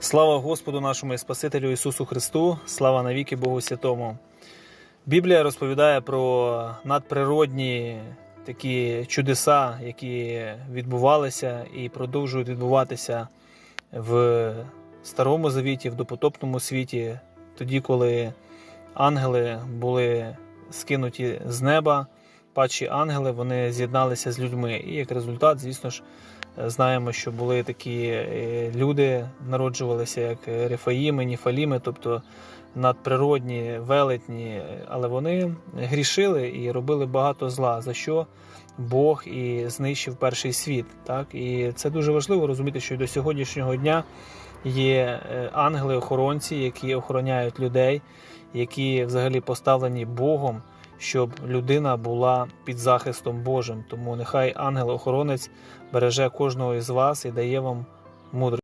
Слава Господу нашому і Спасителю Ісусу Христу, слава навіки Богу Святому. Біблія розповідає про надприродні такі чудеса, які відбувалися і продовжують відбуватися в Старому Завіті, в допотопному світі, тоді, коли ангели були скинуті з неба, падші ангели вони з'єдналися з людьми. І як результат, звісно ж, знаємо, що були такі е, люди, народжувалися як Рефаїми, Ніфаліми, тобто надприродні, велетні, але вони грішили і робили багато зла, за що Бог і знищив перший світ. Так? І це дуже важливо розуміти, що до сьогоднішнього дня є е, ангели-охоронці, які охороняють людей, які взагалі поставлені Богом, щоб людина була під захистом Божим. Тому нехай ангел-охоронець береже кожного із вас і дає вам мудрість.